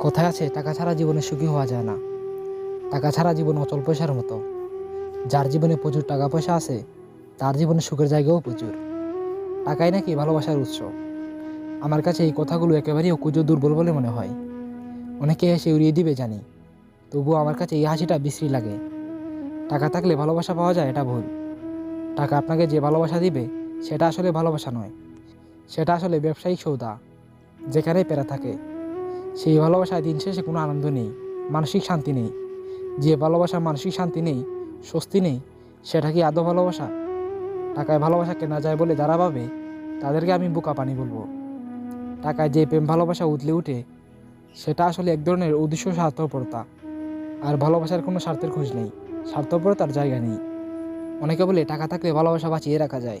কথায় আছে, টাকা ছাড়া জীবনে সুখী হওয়া যায় না। টাকা ছাড়া জীবন অচল পয়সার মতো। যার জীবনে প্রচুর টাকা পয়সা আছে, তার জীবনে সুখের জায়গাও প্রচুর। টাকাই নাকি ভালোবাসার উৎস। আমার কাছে এই কথাগুলো একেবারেই অকুজ দুর্বল বলে মনে হয়। অনেকে এসে উড়িয়ে দিবে জানি, তবুও আমার কাছে এই হাসিটা বিশ্রী লাগে। টাকা থাকলে ভালোবাসা পাওয়া যায়, এটা ভুল। টাকা আপনাকে যে ভালোবাসা দিবে, সেটা আসলে ভালোবাসা নয়। সেটা আসলে ব্যবসায়িক সৌদা, যেখানেই পেরা থাকে। সেই ভালোবাসায় দিন শেষে কোনো আনন্দ নেই, মানসিক শান্তি নেই। যে ভালোবাসা মানসিক শান্তি নেই, স্বস্তি নেই, সেটা কি আদৌ ভালোবাসা? টাকায় ভালোবাসা কেনা যায় বলে যারা ভাবে, তাদেরকে আমি বোকা পানি বলব। টাকায় যে প্রেম ভালোবাসা উতলে উঠে, সেটা আসলে এক ধরনের উদ্দেশ্য স্বার্থপরতা। আর ভালোবাসার কোনো স্বার্থের খোঁজ নেই, স্বার্থপরতার জায়গা নেই। অনেকে বলে, টাকা থাকলে ভালোবাসা বাঁচিয়ে রাখা যায়।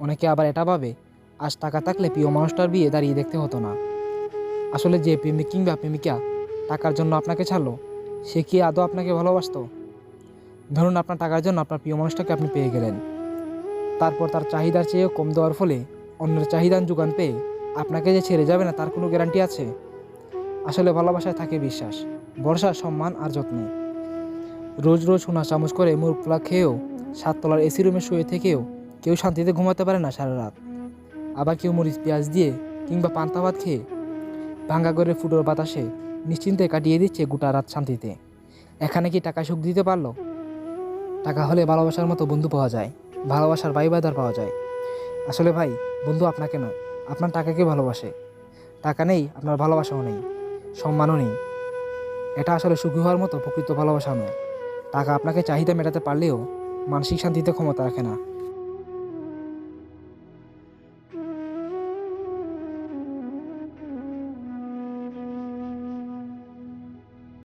অনেকে আবার এটা ভাবে, আজ টাকা থাকলে প্রিয় মানুষটার বিয়ে দাঁড়িয়ে দেখতে হতো না। আসলে যে প্রেমিক কিংবা প্রেমিকা টাকার জন্য আপনাকে ছাড়লো, সে কি আদৌ আপনাকে ভালোবাসতো? ধরুন আপনার টাকার জন্য আপনার প্রিয় মানুষটাকে আপনি পেয়ে গেলেন। তারপর তার চাহিদার চেয়েও কম দেওয়ার ফলে অন্যের চাহিদার যোগান পেয়ে আপনাকে যে ছেড়ে যাবে না, তার কোনো গ্যারান্টি আছে? আসলে ভালোবাসায় থাকে বিশ্বাস, ভরসা, সম্মান আর যত্নে। রোজ রোজ সোনা চামচ করে মুখ পোলা খেয়েও সাততলার এসি রুমে শুয়ে থেকেও কেউ শান্তিতে ঘুমাতে পারে না সারা রাত। আবার কেউ মরিচ পেঁয়াজ দিয়ে কিংবা পান্তা ভাত খেয়ে ভাঙ্গা করে ফুটোর বাতাসে নিশ্চিন্তে কাটিয়ে দিচ্ছে গোটা রাত শান্তিতে। এখানে কি টাকা সুখ দিতে পারল? টাকা হলে ভালোবাসার মতো বন্ধু পাওয়া যায়, ভালোবাসার ভাই বাদার পাওয়া যায়। আসলে ভাই, বন্ধু আপনাকে নয় আপনার টাকাকে ভালোবাসে। টাকা নেই, আপনার ভালোবাসাও নেই, সম্মানও নেই। এটা আসলে সুখী হওয়ার মতো প্রকৃত ভালোবাসা নয়। টাকা আপনাকে চাহিদা মেটাতে পারলেও মানসিক শান্তিতে ক্ষমতা রাখে না।